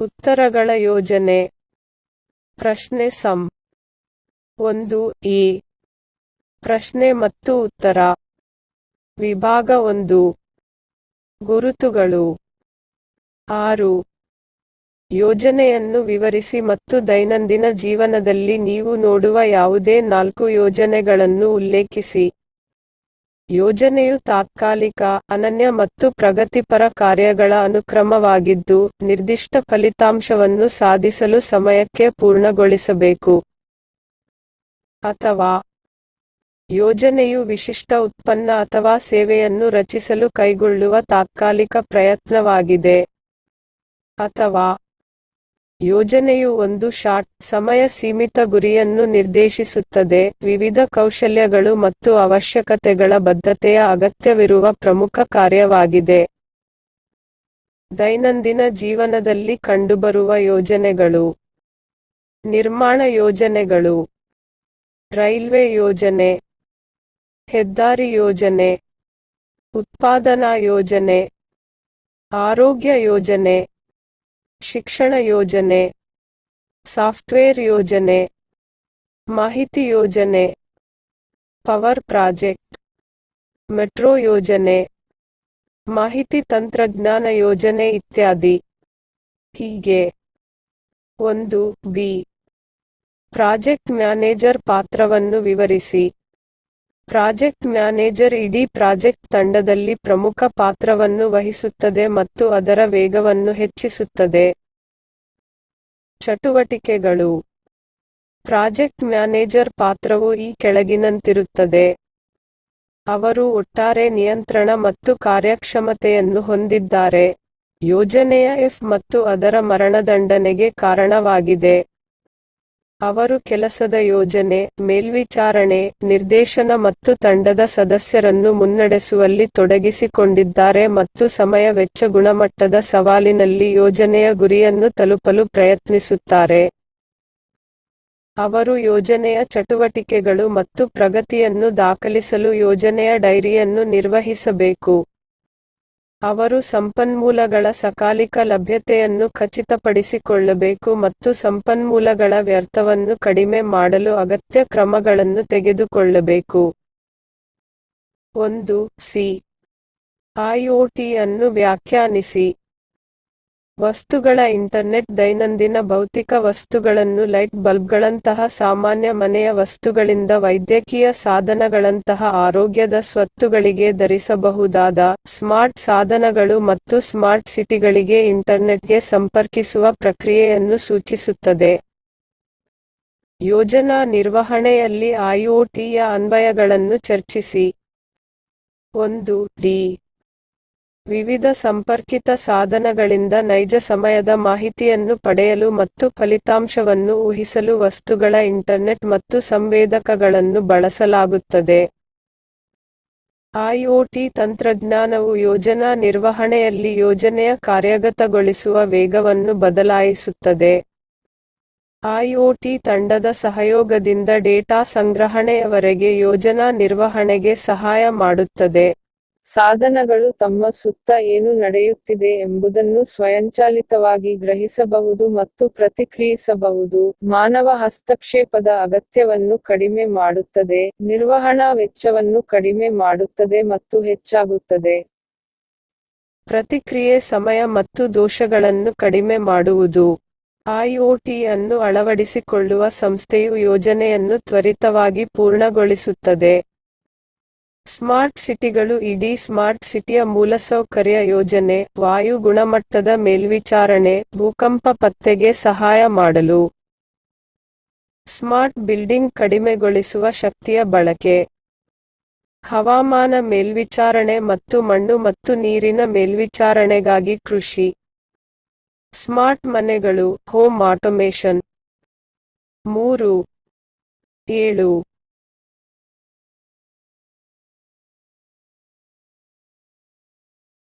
ಉತ್ತರಗಳ ಯೋಜನೆ. ಪ್ರಶ್ನೆ ಸಂ. ಒಂದು ಎ ಪ್ರಶ್ನೆ ಮತ್ತು ಉತ್ತರ. ವಿಭಾಗ ಒಂದು. ಗುರುತುಗಳು. ಆರು. ಯೋಜನೆಯನ್ನು ವಿವರಿಸಿ ಮತ್ತು ದೈನಂದಿನ ಜೀವನದಲ್ಲಿ ನೀವು ನೋಡುವ ಯಾವುದೇ ನಾಲ್ಕು ಯೋಜನೆಗಳನ್ನು ಉಲ್ಲೇಖಿಸಿ. ಯೋಜನೆಯು ತಾತ್ಕಾಲಿಕ, ಅನನ್ಯ ಮತ್ತು ಪ್ರಗತಿಪರ ಕಾರ್ಯಗಳ ಅನುಕ್ರಮವಾಗಿದ್ದು, ನಿರ್ದಿಷ್ಟ ಫಲಿತಾಂಶವನ್ನು ಸಾಧಿಸಲು ಸಮಯಕ್ಕೆ ಪೂರ್ಣಗೊಳಿಸಬೇಕು. ಅಥವಾ ಯೋಜನೆಯು ವಿಶಿಷ್ಟ ಉತ್ಪನ್ನ ಅಥವಾ ಸೇವೆಯನ್ನು ರಚಿಸಲು ಕೈಗೊಳ್ಳುವ ತಾತ್ಕಾಲಿಕ ಪ್ರಯತ್ನವಾಗಿದೆ. ಅಥವಾ ಯೋಜನೆಯು ಒಂದು ಶಾರ್ಟ್ ಸಮಯ ಸೀಮಿತ ಗುರಿಯನ್ನು ನಿರ್ದೇಶಿಸುತ್ತದೆ. ವಿವಿಧ ಕೌಶಲ್ಯಗಳು ಮತ್ತು ಅವಶ್ಯಕತೆಗಳ ಬದ್ಧತೆಯ ಅಗತ್ಯವಿರುವ ಪ್ರಮುಖ ಕಾರ್ಯವಾಗಿದೆ. ದೈನಂದಿನ ಜೀವನದಲ್ಲಿ ಕಂಡುಬರುವ ಯೋಜನೆಗಳು. ನಿರ್ಮಾಣ ಯೋಜನೆಗಳು. ರೈಲ್ವೆ ಯೋಜನೆ. ಹೆದ್ದಾರಿ ಯೋಜನೆ. ಉತ್ಪಾದನಾ ಯೋಜನೆ. ಆರೋಗ್ಯ ಯೋಜನೆ. ಶಿಕ್ಷಣ ಯೋಜನೆ, ಸಾಫ್ಟ್ವೇರ್ ಯೋಜನೆ, ಮಾಹಿತಿ ಯೋಜನೆ, ಪವರ್ ಪ್ರಾಜೆಕ್ಟ್, ಮೆಟ್ರೋ ಯೋಜನೆ, ಮಾಹಿತಿ ತಂತ್ರಜ್ಞಾನ ಯೋಜನೆ ಇತ್ಯಾದಿ. ಹೀಗೆ ಒಂದು ಬಿ. ಪ್ರಾಜೆಕ್ಟ್ ಮ್ಯಾನೇಜರ್ ಪಾತ್ರವನ್ನು ವಿವರಿಸಿ. ಪ್ರಾಜೆಕ್ಟ್ ಮ್ಯಾನೇಜರ್ ಇಡೀ ಪ್ರಾಜೆಕ್ಟ್ ತಂಡದಲ್ಲಿ ಪ್ರಮುಖ ಪಾತ್ರವನ್ನು ವಹಿಸುತ್ತದೆ ಮತ್ತು ಅದರ ವೇಗವನ್ನು ಹೆಚ್ಚಿಸುತ್ತದೆ. ಚಟುವಟಿಕೆಗಳು. ಪ್ರಾಜೆಕ್ಟ್ ಮ್ಯಾನೇಜರ್ ಪಾತ್ರವು ಈ ಕೆಳಗಿನಂತಿರುತ್ತದೆ. ಅವರು ಒಟ್ಟಾರೆ ನಿಯಂತ್ರಣ ಮತ್ತು ಕಾರ್ಯಕ್ಷಮತೆಯನ್ನು ಹೊಂದಿದ್ದಾರೆ. ಯೋಜನೆಯ ಎಫ್ ಮತ್ತು ಅದರ ಮರಣದಂಡನೆಗೆ ಕಾರಣವಾಗಿದೆ. ಅವರು ಕೆಲಸದ ಯೋಜನೆ, ಮೇಲ್ವಿಚಾರಣೆ, ನಿರ್ದೇಶನ ಮತ್ತು ತಂಡದ ಸದಸ್ಯರನ್ನು ಮುನ್ನಡೆಸುವಲ್ಲಿ ತೊಡಗಿಸಿಕೊಂಡಿದ್ದಾರೆ ಮತ್ತು ಸಮಯ ವೆಚ್ಚ ಗುಣಮಟ್ಟದ ಸವಾಲಿನಲ್ಲಿ ಯೋಜನೆಯ ಗುರಿಯನ್ನು ತಲುಪಲು ಪ್ರಯತ್ನಿಸುತ್ತಾರೆ. ಅವರು ಯೋಜನೆಯ ಚಟುವಟಿಕೆಗಳು ಮತ್ತು ಪ್ರಗತಿಯನ್ನು ದಾಖಲಿಸಲು ಯೋಜನೆಯ ಡೈರಿಯನ್ನು ನಿರ್ವಹಿಸಬೇಕು. ಅವರು ಸಂಪನ್ಮೂಲಗಳ ಸಕಾಲಿಕ ಲಭ್ಯತೆಯನ್ನು ಖಚಿತಪಡಿಸಿಕೊಳ್ಳಬೇಕು ಮತ್ತು ಸಂಪನ್ಮೂಲಗಳ ವ್ಯರ್ಥವನ್ನು ಕಡಿಮೆ ಮಾಡಲು ಅಗತ್ಯ ಕ್ರಮಗಳನ್ನು ತೆಗೆದುಕೊಳ್ಳಬೇಕು. ಒಂದು, ಸಿ. ಐಒಟಿ ಅನ್ನು ವ್ಯಾಖ್ಯಾನಿಸಿ. ವಸ್ತುಗಳ ಇಂಟರ್ನೆಟ್ ದೈನಂದಿನ ಭೌತಿಕ ವಸ್ತುಗಳನ್ನು ಲೈಟ್ ಬಲ್ಬ್ಗಳಂತಹ ಸಾಮಾನ್ಯ ಮನೆಯ ವಸ್ತುಗಳಿಂದ ವೈದ್ಯಕೀಯ ಸಾಧನಗಳಂತಹ ಆರೋಗ್ಯದ ಸ್ವತ್ತುಗಳಿಗೆ ಧರಿಸಬಹುದಾದ ಸ್ಮಾರ್ಟ್ ಸಾಧನಗಳು ಮತ್ತು ಸ್ಮಾರ್ಟ್ ಸಿಟಿಗಳಿಗೆ ಇಂಟರ್ನೆಟ್ಗೆ ಸಂಪರ್ಕಿಸುವ ಪ್ರಕ್ರಿಯೆಯನ್ನು ಸೂಚಿಸುತ್ತದೆ. ಯೋಜನಾ ನಿರ್ವಹಣೆಯಲ್ಲಿ ಐಒಟಿಯ ಅನ್ವಯಗಳನ್ನು ಚರ್ಚಿಸಿ. ಒಂದು, ಡಿ. ವಿವಿಧ ಸಂಪರ್ಕಿತ ಸಾಧನಗಳಿಂದ ನೈಜ ಸಮಯದ ಮಾಹಿತಿಯನ್ನು ಪಡೆಯಲು ಮತ್ತು ಫಲಿತಾಂಶವನ್ನು ಊಹಿಸಲು ವಸ್ತುಗಳ ಇಂಟರ್ನೆಟ್ ಮತ್ತು ಸಂವೇದಕಗಳನ್ನು ಬಳಸಲಾಗುತ್ತದೆ. ಐಒಟಿ ತಂತ್ರಜ್ಞಾನವು ಯೋಜನಾ ನಿರ್ವಹಣೆಯಲ್ಲಿ ಯೋಜನೆಯ ಕಾರ್ಯಗತಗೊಳಿಸುವ ವೇಗವನ್ನು ಬದಲಾಯಿಸುತ್ತದೆ. ಐಒಟಿ ತಂಡದ ಸಹಯೋಗದಿಂದ ಡೇಟಾ ಸಂಗ್ರಹಣೆಯವರೆಗೆ ಯೋಜನಾ ನಿರ್ವಹಣೆಗೆ ಸಹಾಯ ಮಾಡುತ್ತದೆ. ಸಾಧನಗಳು ತಮ್ಮ ಸುತ್ತ ಏನು ನಡೆಯುತ್ತಿದೆ ಎಂಬುದನ್ನು ಸ್ವಯಂಚಾಲಿತವಾಗಿ ಗ್ರಹಿಸಬಹುದು ಮತ್ತು ಪ್ರತಿಕ್ರಿಯಿಸಬಹುದು. ಮಾನವ ಹಸ್ತಕ್ಷೇಪದ ಅಗತ್ಯವನ್ನು ಕಡಿಮೆ ಮಾಡುತ್ತದೆ, ನಿರ್ವಹಣಾ ವೆಚ್ಚವನ್ನು ಕಡಿಮೆ ಮಾಡುತ್ತದೆ ಮತ್ತು ಹೆಚ್ಚಾಗುತ್ತದೆ. ಪ್ರತಿಕ್ರಿಯೆ ಸಮಯ ಮತ್ತು ದೋಷಗಳನ್ನು ಕಡಿಮೆ ಮಾಡುವುದು. ಐಒಟಿ ಅನ್ನು ಅಳವಡಿಸಿಕೊಳ್ಳುವ ಸಂಸ್ಥೆಯು ಯೋಜನೆಯನ್ನು ತ್ವರಿತವಾಗಿ ಪೂರ್ಣಗೊಳಿಸುತ್ತದೆ. ಸ್ಮಾರ್ಟ್ ಸಿಟಿಗಳು ಇಡೀ ಸ್ಮಾರ್ಟ್ ಸಿಟಿಯ ಮೂಲಸೌಕರ್ಯ ಯೋಜನೆ, ವಾಯು ಗುಣಮಟ್ಟದ ಮೇಲ್ವಿಚಾರಣೆ, ಭೂಕಂಪ ಪತ್ತೆಗೆ ಸಹಾಯ ಮಾಡಲು. ಸ್ಮಾರ್ಟ್ ಬಿಲ್ಡಿಂಗ್ ಕಡಿಮೆಗೊಳಿಸುವ ಶಕ್ತಿಯ ಬಳಕೆ. ಹವಾಮಾನ ಮೇಲ್ವಿಚಾರಣೆ ಮತ್ತು ಮಣ್ಣು ಮತ್ತು ನೀರಿನ ಮೇಲ್ವಿಚಾರಣೆಗಾಗಿ ಕೃಷಿ. ಸ್ಮಾರ್ಟ್ ಮನೆಗಳು, ಹೋಮ್ ಆಟೋಮೇಷನ್. ಮೂರು, ಏಳು